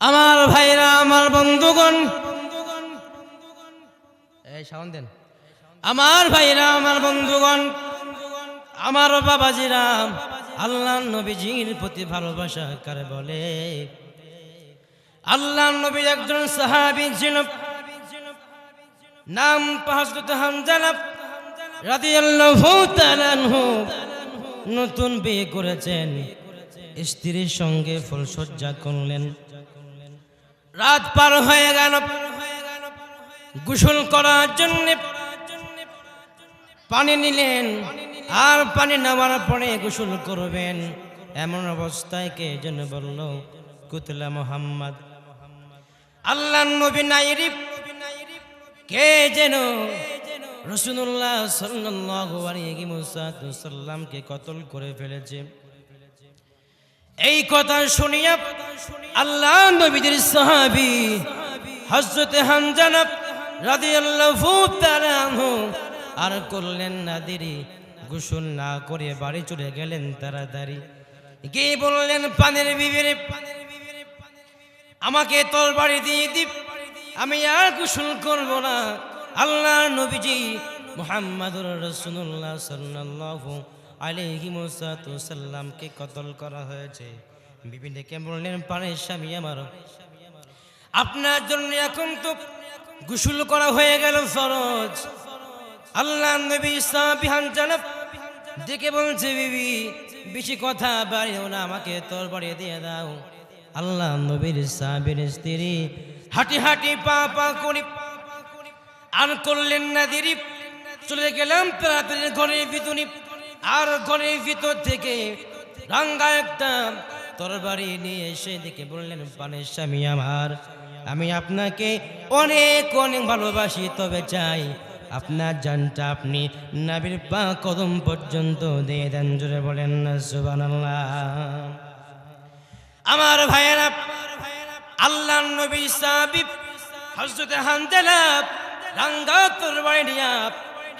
আমার ভাইরা, আমার বন্ধুগণ। এই সাউন্ড দেন। আমার ভাইরা, আমার বন্ধুগণ, আমার বাবাজিরা, আল্লাহ নবীজির প্রতি ভালোবাসা কারে বলে? আল্লাহ নবীর একজন সাহাবী ছিল নাম হযরত হামজালা রাদিয়াল্লাহু তাআলা নতুন বিয়ে করেছেন। স্ত্রীর সঙ্গে ফুলসজ্জা করলেন। রাত পার হয়ে গেল। গোসল করার জন্য পানি নিলেন আর পানি নেওয়ার পরে গোসল করবেন। এমন অবস্থায় কে যেন বলল, কুতলা মোহাম্মদ আল্লাহ নবী নাইরি কে যেন রসুল্লাহ সাল্লামকে কতল করে ফেলেছে। এই কথা শুনিয়া আল্লাহ নবীদের সাহাবি হজরত রাদিয়াল্লাহু তাআলা আনহু আর করলেন না দেরি, গোসল না করে বাড়ি চলে গেলেন তাড়াতাড়ি। গিয়ে বললেন, পানের বিবিরে, আমাকে তোর বাড়ি দিয়ে দিপ আমি আর গোসল করব না। আল্লাহ নবীজি মুহাম্মাদুর রাসূলুল্লাহ সাল্লাল্লাহু আলাইহি সাল্লামকে কতল করা হয়েছে? বিবি ডেকে বললেন, পানের স্বামী আমার আপনার জন্য এখন তো গোসল করা হয়ে গেল ফরজ। আল্লাহ নবী ডেকে বলছে, বিবি, বেশি কথা বাড়িও না, আমাকে তোর বাড়ি দিয়ে দাও। আল্লাহ নবীর সাহাবীর স্ত্রী হাঁটি হাঁটি পা পা করি আর করলেন না দেরি। চলে গেলাম তাড়াতাড়ি ঘরের আর ঘরের ভিতর থেকে রাঙ্গা একটা তরবারি নিয়ে এসে দেখে বললেন, পানের স্বামী আমার, আমি আপনাকে অনেক অনেক ভালোবাসি, তবে চাই আপনার জানটা আপনি নাবির পা কদম পর্যন্ত দিয়ে দেন। জোরে বলেন না সুবহানাল্লাহ। আমার ভাইয়েরা আল্লাহ নবী সাবিব হজরত হানজালা রাঙ্গা তরবারি নিয়া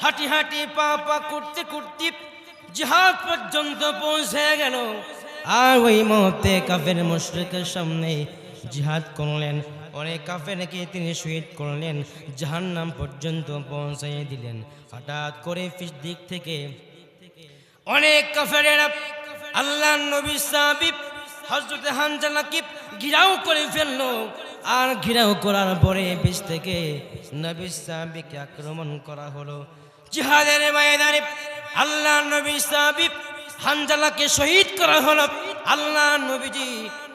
হাঁটি হাঁটি পা পা করতে করতে জিহাদ পর্যন্ত পৌঁছে গেল। আর ওই মুহূর্তে কাফের মুশরিকের সামনে জিহাদ করলেন। অনেক কাফেরকে তিনি শহীদ করলেন, জাহান্নাম পর্যন্ত পৌঁছাইয়ে দিলেন। হঠাৎ করে ফিস দিক থেকে অনেক কাফেরেরা আল্লাহ নবী সাবিব হজরত হানজালাকে ঘিরাও করে ফেলল। আর ঘিরাও করার পরে বিশ থেকে নবী সাবিকে আক্রমণ করা হলো। জিহাদের ময়দানে আল্লাহ নবী সাবিব হানজালাকে শহীদ করা হলো। আল্লাহ নবীজি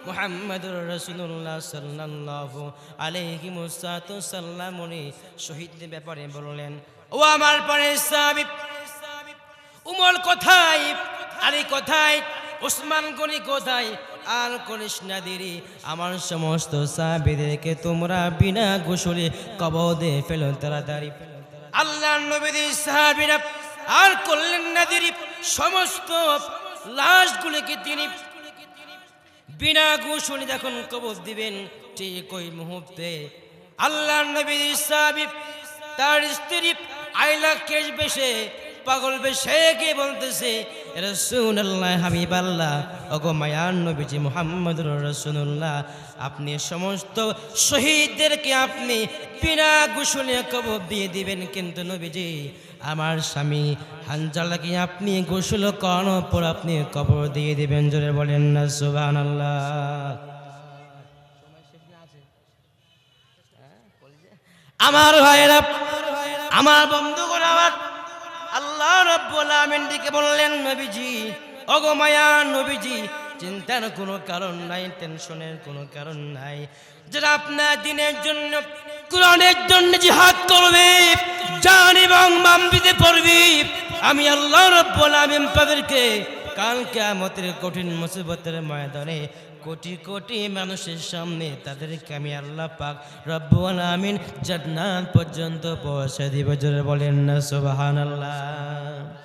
মুহাম্মদুর রাসূলুল্লাহ সাল্লাল্লাহু আলাইহি ওয়াসাল্লাম উনি ব্যাপারে বললেন, ও আমার পরে সাবিব উমর কোথায়? আলী কোথায়? ওসমান গনি কোথায়? আর করিস না দেরি, আমার সমস্ত সাহাবীদেরকে তোমরা বিনা গোসলে কবদে ফেলো, তাড়াতাড়ি আল্লাহ নবীদের সাহাবিরা আর করলেন না দেরি। সমস্ত লাশগুলিকে তিনি বিনা ঘোষণী যখন কবর দিবেন ঠিক ওই মুহূর্তে। আল্লাহ নবী সাহাবী তার স্ত্রী আইলা কেশ বেশে, পাগল বেশে গিয়ে বলতেছে রসুল্লাহ হাবিব আল্লাহ, ওগো মায়ান নবীজি মোহাম্মদ রসুল্লাহ আপনি সমস্ত শহীদদেরকে আপনি বিনা গোসলে কবর দিয়ে দিবেন কিন্তু নবীজি, আমার স্বামী হানজালাকে আপনি গোসল করানোর পর আপনি কবর দিয়ে দিবেন? জোরে বলেন না সুবান আল্লাহ আমার ভাইরা আমার আল্লাহ রব্বুল দিকে বললেন, নবীজি, ওগো মায়া নবীজি, চিন্তার কোনো কারণ নাই, টেনশনের কোনো কারণ নাই। যারা আপনার দিনের জন্য, কোরআনের জন্য জিহাদ করবে, জান এবং মাম দিতে পড়বি আমি আল্লাহ রব্বুল আমিন তাদেরকে কাল কিয়ামতের কঠিন মুসিবতের ময়দানে কোটি কোটি মানুষের সামনে তাদেরকে আমি আল্লাহ পাক রব্বুল আমিন জান্নাত পর্যন্ত পৌঁছে দিব। জোরে বলেন না, সুবহানাল্লাহ।